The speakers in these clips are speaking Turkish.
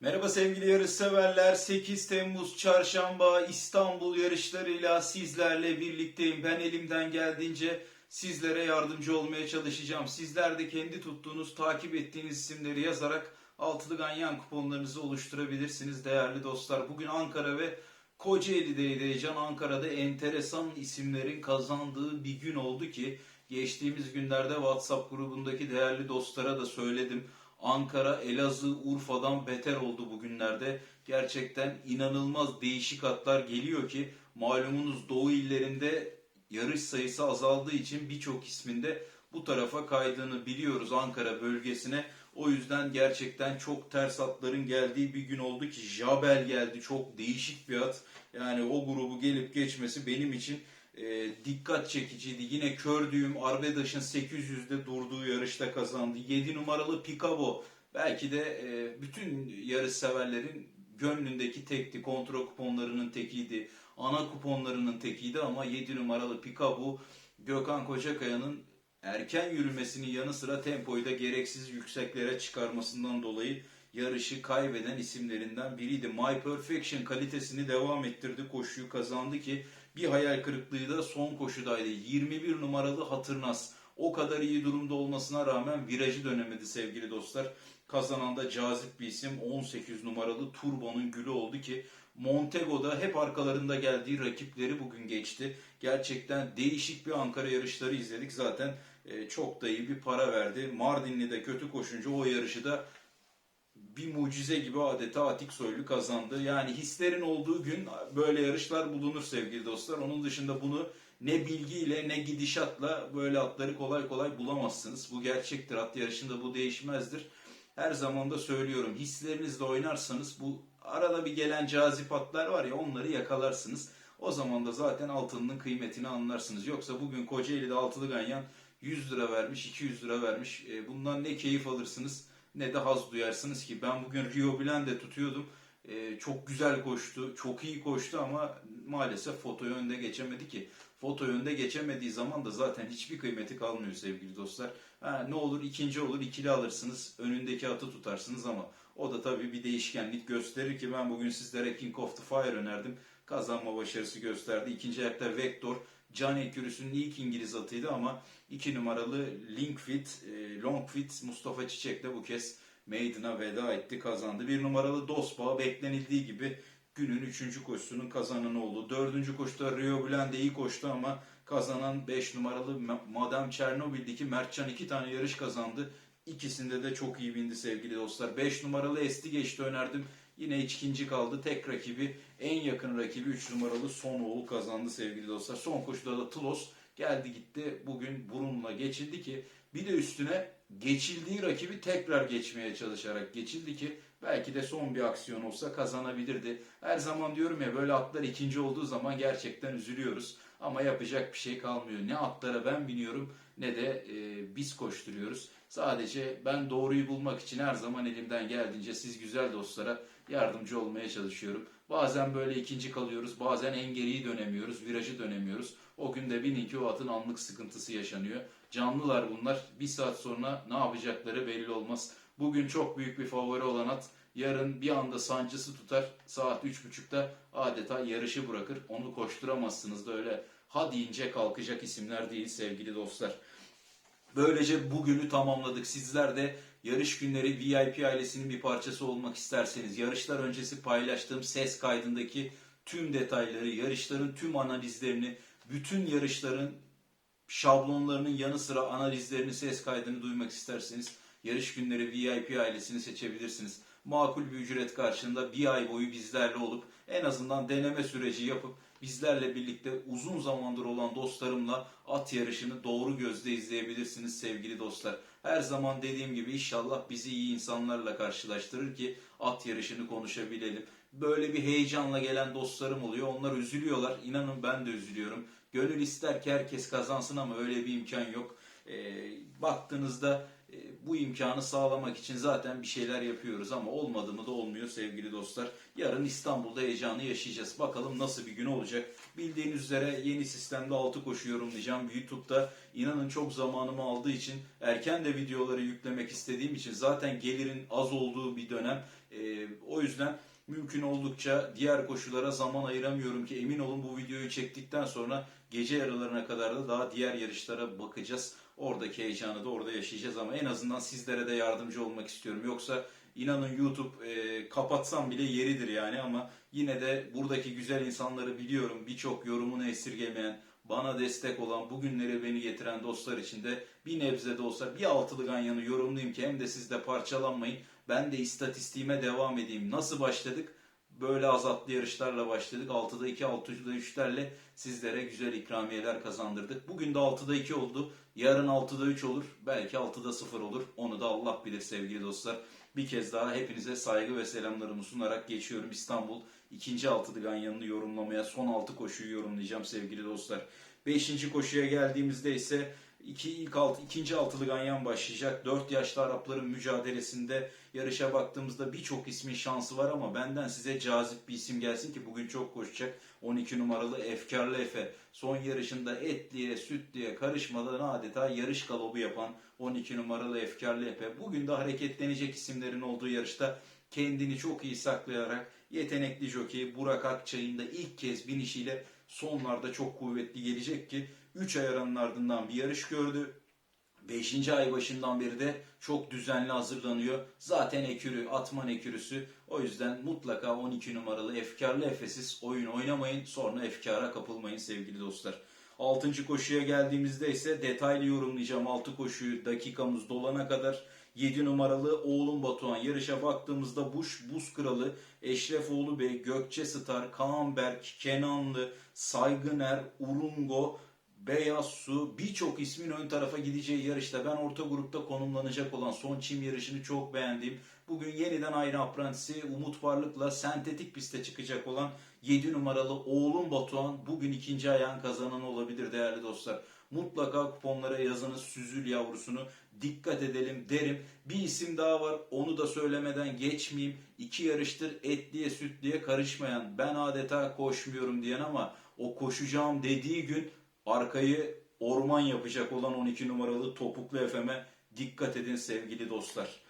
Merhaba sevgili yarış severler. 8 Temmuz Çarşamba İstanbul yarışlarıyla sizlerle birlikteyim. Ben elimden geldiğince sizlere yardımcı olmaya çalışacağım. Sizler de kendi tuttuğunuz, takip ettiğiniz isimleri yazarak altılı ganyan kuponlarınızı oluşturabilirsiniz değerli dostlar. Bugün Ankara ve Kocaeli'deydi heyecan. Ankara'da enteresan isimlerin kazandığı bir gün oldu ki geçtiğimiz günlerde WhatsApp grubundaki değerli dostlara da söyledim. Ankara, Elazığ, Urfa'dan beter oldu bugünlerde. Gerçekten inanılmaz değişik atlar geliyor ki malumunuz Doğu illerinde yarış sayısı azaldığı için birçok isminde bu tarafa kaydığını biliyoruz Ankara bölgesine. O yüzden gerçekten çok ters atların geldiği bir gün oldu ki Jabel geldi. Çok değişik bir at. Yani o grubu gelip geçmesi benim için e, dikkat çekiciydi. Yine Kördüğüm Arbedaş'ın 800'de durduğu yarışta kazandı. 7 numaralı Picabo belki de e, bütün yarış severlerin gönlündeki tekti. Kontrol kuponlarının tekiydi. Ana kuponlarının tekiydi ama 7 numaralı Picabo Gökhan Kocakaya'nın erken yürümesinin yanı sıra tempoyu da gereksiz yükseklere çıkarmasından dolayı yarışı kaybeden isimlerinden biriydi. My Perfection kalitesini devam ettirdi. Koşuyu kazandı ki bir hayal kırıklığı da son koşudaydı. 21 numaralı Hatırnaz. O kadar iyi durumda olmasına rağmen virajı dönemedi sevgili dostlar. Kazanan da cazip bir isim 18 numaralı Turbo'nun gülü oldu ki Montego'da hep arkalarında geldiği rakipleri bugün geçti. Gerçekten değişik bir Ankara yarışları izledik. Zaten e, çok da iyi bir para verdi. Mardinli de kötü koşunca o yarışı da bir mucize gibi adeta Atik Soylu kazandı. Yani hislerin olduğu gün böyle yarışlar bulunur sevgili dostlar. Onun dışında bunu ne bilgiyle ne gidişatla böyle atları kolay kolay bulamazsınız. Bu gerçektir. At yarışında bu değişmezdir. Her zaman da söylüyorum. Hislerinizle oynarsanız bu arada bir gelen cazip atlar var ya onları yakalarsınız. O zaman da zaten altının kıymetini anlarsınız. Yoksa bugün Kocaeli'de altılı ganyan 100 lira vermiş, 200 lira vermiş. E, bundan ne keyif alırsınız ne de haz duyarsınız ki. Ben bugün Rio Blende tutuyordum. E, çok güzel koştu, çok iyi koştu ama maalesef fotoyu önde geçemedi ki. Fotoyu önde geçemediği zaman da zaten hiçbir kıymeti kalmıyor sevgili dostlar. Ha, ne olur ikinci olur ikili alırsınız, önündeki atı tutarsınız ama o da tabii bir değişkenlik gösterir ki ben bugün sizlere King of the Fire önerdim. Kazanma başarısı gösterdi. İkinci ayakta Vector, Can Ekürüs'ün ilk İngiliz atıydı ama iki numaralı Linkfit, e, Longfit Mustafa Çiçek de bu kez Maiden'a veda etti kazandı. Bir numaralı Dospa beklenildiği gibi günün üçüncü koşusunun kazananı oldu. Dördüncü koşuda Rio Blende iyi koştu ama kazanan 5 numaralı Ma- Madame Çernobil'deki Mertcan iki tane yarış kazandı. İkisinde de çok iyi bindi sevgili dostlar. 5 numaralı Esti geçti önerdim. Yine ikinci kaldı. Tek rakibi en yakın rakibi 3 numaralı Sonoğlu kazandı sevgili dostlar. Son koşuda da Tlos geldi gitti. Bugün burunla geçildi ki bir de üstüne geçildiği rakibi tekrar geçmeye çalışarak geçildi ki belki de son bir aksiyon olsa kazanabilirdi. Her zaman diyorum ya böyle atlar ikinci olduğu zaman gerçekten üzülüyoruz. Ama yapacak bir şey kalmıyor. Ne atlara ben biniyorum ne de e, biz koşturuyoruz. Sadece ben doğruyu bulmak için her zaman elimden geldiğince siz güzel dostlara yardımcı olmaya çalışıyorum. Bazen böyle ikinci kalıyoruz, bazen en geriyi dönemiyoruz, virajı dönemiyoruz. O gün de bilin ki o atın anlık sıkıntısı yaşanıyor. Canlılar bunlar. Bir saat sonra ne yapacakları belli olmaz. Bugün çok büyük bir favori olan at yarın bir anda sancısı tutar. Saat 3.30'da adeta yarışı bırakır. Onu koşturamazsınız da öyle ha deyince kalkacak isimler değil sevgili dostlar. Böylece bugünü tamamladık. Sizler de yarış günleri VIP ailesinin bir parçası olmak isterseniz yarışlar öncesi paylaştığım ses kaydındaki tüm detayları, yarışların tüm analizlerini, bütün yarışların şablonlarının yanı sıra analizlerini, ses kaydını duymak isterseniz yarış günleri VIP ailesini seçebilirsiniz. Makul bir ücret karşılığında bir ay boyu bizlerle olup en azından deneme süreci yapıp bizlerle birlikte uzun zamandır olan dostlarımla at yarışını doğru gözle izleyebilirsiniz sevgili dostlar. Her zaman dediğim gibi inşallah bizi iyi insanlarla karşılaştırır ki at yarışını konuşabilelim. Böyle bir heyecanla gelen dostlarım oluyor. Onlar üzülüyorlar. İnanın ben de üzülüyorum. Gönül ister ki herkes kazansın ama öyle bir imkan yok. Ee, baktığınızda e, bu imkanı sağlamak için zaten bir şeyler yapıyoruz ama olmadı mı da olmuyor sevgili dostlar. Yarın İstanbul'da heyecanı yaşayacağız. Bakalım nasıl bir gün olacak. Bildiğiniz üzere yeni sistemde 6 koşu yorumlayacağım. YouTube'da inanın çok zamanımı aldığı için erken de videoları yüklemek istediğim için zaten gelirin az olduğu bir dönem. e, o yüzden mümkün oldukça diğer koşulara zaman ayıramıyorum ki emin olun bu videoyu çektikten sonra gece yarılarına kadar da daha diğer yarışlara bakacağız. Oradaki heyecanı da orada yaşayacağız ama en azından sizlere de yardımcı olmak istiyorum. Yoksa inanın YouTube e, kapatsam bile yeridir yani ama yine de buradaki güzel insanları biliyorum. Birçok yorumunu esirgemeyen, bana destek olan, bugünleri beni getiren dostlar için de bir nebze de olsa bir altılı ganyanı yorumlayayım ki hem de siz de parçalanmayın. Ben de istatistiğime devam edeyim. Nasıl başladık? Böyle azatlı yarışlarla başladık. 6'da 2, 6'da 3'lerle sizlere güzel ikramiyeler kazandırdık. Bugün de 6'da 2 oldu. Yarın 6'da 3 olur. Belki 6'da 0 olur. Onu da Allah bilir sevgili dostlar. Bir kez daha hepinize saygı ve selamlarımı sunarak geçiyorum. İstanbul ikinci altılı ganyanını yorumlamaya son 6 koşuyu yorumlayacağım sevgili dostlar. 5. koşuya geldiğimizde ise iki, ilk alt, ikinci altılı ganyan başlayacak. 4 yaşlı Arapların mücadelesinde yarışa baktığımızda birçok ismin şansı var ama benden size cazip bir isim gelsin ki bugün çok koşacak. 12 numaralı Efkarlı Efe. Son yarışında etliye sütliye karışmadan adeta yarış galobu yapan 12 numaralı Efkarlı Efe. Bugün de hareketlenecek isimlerin olduğu yarışta kendini çok iyi saklayarak yetenekli jockey Burak Akçay'ın da ilk kez binişiyle sonlarda çok kuvvetli gelecek ki 3 ay aranın ardından bir yarış gördü. 5. ay başından beri de çok düzenli hazırlanıyor. Zaten ekürü, atman ekürüsü. O yüzden mutlaka 12 numaralı efkarlı Efesiz oyun oynamayın. Sonra efkara kapılmayın sevgili dostlar. 6. koşuya geldiğimizde ise detaylı yorumlayacağım 6 koşuyu dakikamız dolana kadar. 7 numaralı Oğlum Batuhan yarışa baktığımızda Buş Buz Kralı, Eşrefoğlu Bey, Gökçe Star, Kaan Berk, Kenanlı, Saygıner, Urungo, Beyaz Su birçok ismin ön tarafa gideceği yarışta ben orta grupta konumlanacak olan son çim yarışını çok beğendim. Bugün yeniden aynı aprantisi Umut Varlık'la sentetik piste çıkacak olan 7 numaralı oğlum Batuhan bugün ikinci ayağın kazananı olabilir değerli dostlar. Mutlaka kuponlara yazınız süzül yavrusunu dikkat edelim derim. Bir isim daha var onu da söylemeden geçmeyeyim. İki yarıştır etliye sütliye karışmayan ben adeta koşmuyorum diyen ama o koşacağım dediği gün arkayı orman yapacak olan 12 numaralı topuklu efeme dikkat edin sevgili dostlar.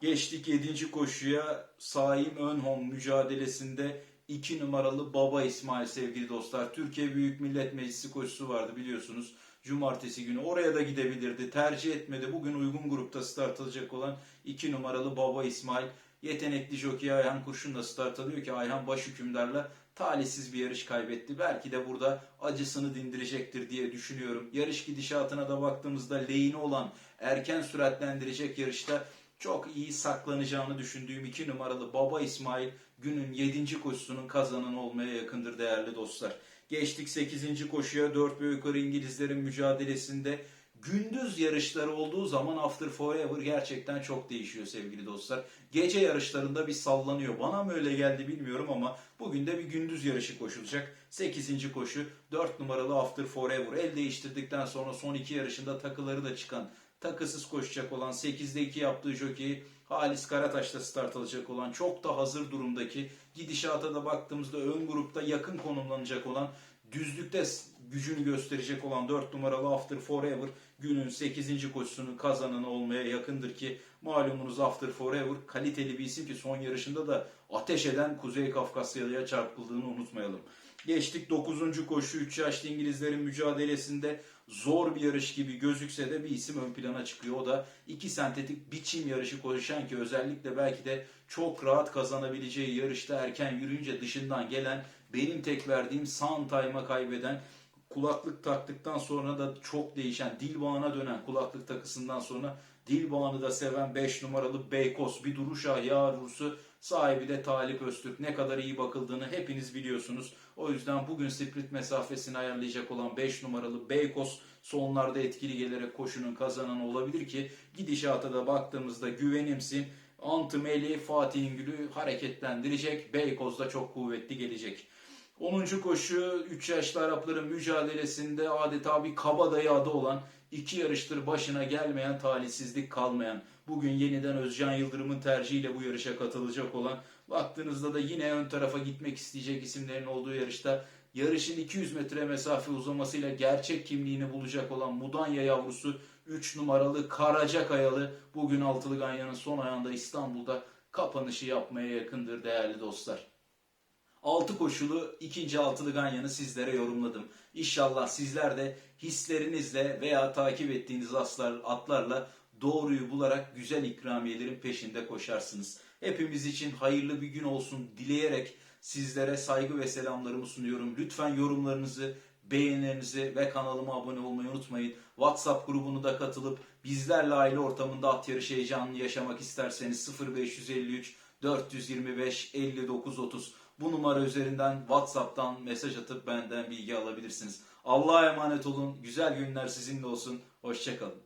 Geçtik 7. koşuya Saim Önhom mücadelesinde 2 numaralı Baba İsmail sevgili dostlar. Türkiye Büyük Millet Meclisi koşusu vardı biliyorsunuz. Cumartesi günü oraya da gidebilirdi. Tercih etmedi. Bugün uygun grupta start alacak olan 2 numaralı Baba İsmail. Yetenekli jockey Ayhan Kurşun'la start alıyor ki Ayhan baş hükümdarla talihsiz bir yarış kaybetti. Belki de burada acısını dindirecektir diye düşünüyorum. Yarış gidişatına da baktığımızda lehine olan erken süratlendirecek yarışta çok iyi saklanacağını düşündüğüm 2 numaralı Baba İsmail günün 7. koşusunun kazananı olmaya yakındır değerli dostlar. Geçtik 8. koşuya 4 ve yukarı İngilizlerin mücadelesinde gündüz yarışları olduğu zaman After Forever gerçekten çok değişiyor sevgili dostlar. Gece yarışlarında bir sallanıyor. Bana mı öyle geldi bilmiyorum ama bugün de bir gündüz yarışı koşulacak. 8. koşu 4 numaralı After Forever. El değiştirdikten sonra son iki yarışında takıları da çıkan takısız koşacak olan 8'de 2 yaptığı jokeyi Halis Karataş'ta start alacak olan çok da hazır durumdaki gidişata da baktığımızda ön grupta yakın konumlanacak olan düzlükte gücünü gösterecek olan 4 numaralı After Forever günün 8. koşusunun kazananı olmaya yakındır ki malumunuz After Forever kaliteli bir isim ki son yarışında da ateş eden Kuzey Kafkasyalı'ya çarpıldığını unutmayalım. Geçtik 9. koşu 3 yaşlı İngilizlerin mücadelesinde zor bir yarış gibi gözükse de bir isim ön plana çıkıyor. O da iki sentetik biçim yarışı koşan ki özellikle belki de çok rahat kazanabileceği yarışta erken yürüyünce dışından gelen benim tek verdiğim time'a kaybeden kulaklık taktıktan sonra da çok değişen dil bağına dönen kulaklık takısından sonra dil bağını da seven 5 numaralı Beykoz bir duruş yavrusu sahibi de Talip Öztürk ne kadar iyi bakıldığını hepiniz biliyorsunuz. O yüzden bugün sprint mesafesini ayarlayacak olan 5 numaralı Beykoz sonlarda etkili gelerek koşunun kazananı olabilir ki gidişata da baktığımızda güvenimsin. Antı Meli Fatih İngül'ü hareketlendirecek. Beykoz da çok kuvvetli gelecek. 10. koşu 3 yaşlı Arapların mücadelesinde adeta bir kabadayı adı olan iki yarıştır başına gelmeyen talihsizlik kalmayan bugün yeniden Özcan Yıldırım'ın tercihiyle bu yarışa katılacak olan baktığınızda da yine ön tarafa gitmek isteyecek isimlerin olduğu yarışta yarışın 200 metre mesafe uzamasıyla gerçek kimliğini bulacak olan Mudanya yavrusu 3 numaralı Karacakayalı bugün Altılı Ganyan'ın son ayağında İstanbul'da kapanışı yapmaya yakındır değerli dostlar. Altı koşulu ikinci altılı ganyanı sizlere yorumladım. İnşallah sizler de hislerinizle veya takip ettiğiniz atlar, atlarla doğruyu bularak güzel ikramiyelerin peşinde koşarsınız. Hepimiz için hayırlı bir gün olsun dileyerek sizlere saygı ve selamlarımı sunuyorum. Lütfen yorumlarınızı, beğenilerinizi ve kanalıma abone olmayı unutmayın. WhatsApp grubunu da katılıp bizlerle aile ortamında at yarışı heyecanını yaşamak isterseniz 0553 425 59 30 bu numara üzerinden WhatsApp'tan mesaj atıp benden bilgi alabilirsiniz. Allah'a emanet olun. Güzel günler sizinle olsun. Hoşçakalın.